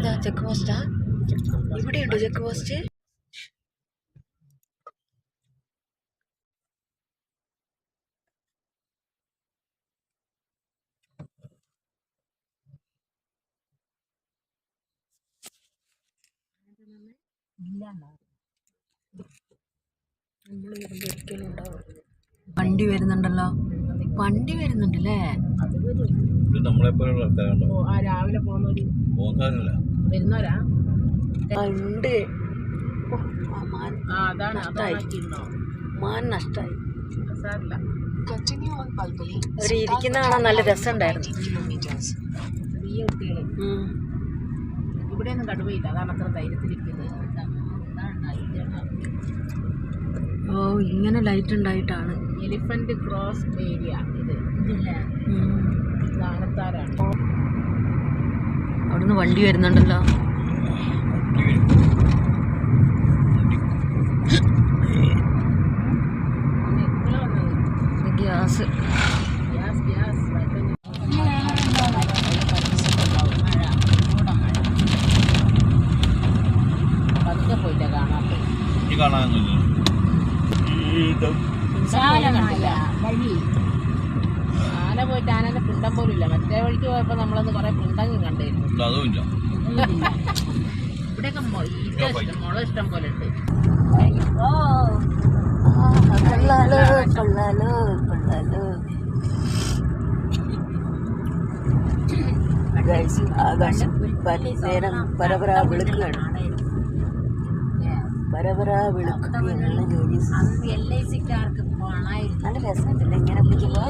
ഇതെന്താ ചെക്ക് പോസ്റ്റാ? ഇവിടെയുണ്ടോ ചെക്ക് പോസ്റ്റ്? വണ്ടി വരുന്നുണ്ടല്ലോ. വണ്ടി വരുന്നുണ്ടല്ലേ? ഇത് നമ്മളെപ്പോലുള്ള ആൾക്കാരുണ്ടോ വരുന്നവരാ? ഉണ്ട് മാൻ ഇരിക്കുന്ന കാണാൻ നല്ല രസമുണ്ടായിരുന്നു. ചെറിയ കുട്ടികൾ. ഉം. ഇവിടെയൊന്നും കടുവയില്ല. അതാണ് അത്ര ധൈര്യത്തിലിരിക്കുന്നത്. ഓ ഇങ്ങനെ ലൈറ്റ് ഉണ്ടായിട്ടാണ്. എലിഫന്റ് ക്രോസ് ഏരിയ ഇത്. അവിടുന്ന് വണ്ടി വരുന്നുണ്ടല്ലോ. ഗ്യാസ്. ഗ്യാസ് ആന പോയിട്ട് ആനന്റെ പിണ്ടം പോലും ഇല്ല. മറ്റേ വഴിക്ക് പോയപ്പോ നമ്മളന്ന് കൊറേ പിണ്ടങ്ങി കണ്ടിരുന്നു. ഇവിടെയൊക്കെ ഇഷ്ടം മുളക് ഇഷ്ടം പോലെ ഉണ്ട്. കൊള്ളാലോ കൊള്ളാലോ കൊള്ളാലോ ഗൈസ് ആകാശം നേരം പരപരാ വിളിക്കുകയാണ് പരപരാ വിളിക്കുകയാണ് എൽ ഐ സിക്കാർക്ക് പോകണം രസമുണ്ടല്ലേ. ഇങ്ങനെ പിടിക്കുമ്പോ